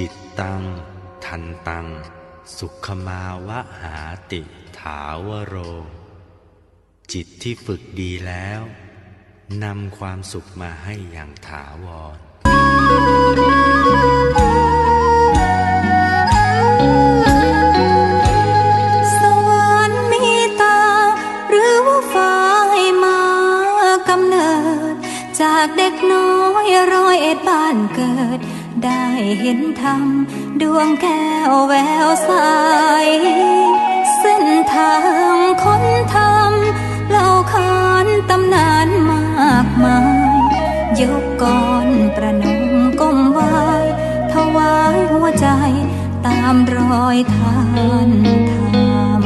จิตตัง ทันตัง สุขมาวะหาติถาวโร จิตที่ฝึกดีแล้วนำความสุขมาให้อย่างถาวร สวรรค์มีตา หรือว่าฟ้าให้มากำเนิด จากเด็กน้อยร้อยเอ็ดบ้านเกิด ได้เห็นธรรมดวงแก้วแววใสเส้นทางคนธรรมเล่าขานตำนานมากมาย ยกก่อนประนมก้มไหวถวายหัวใจตามรอยทานทาน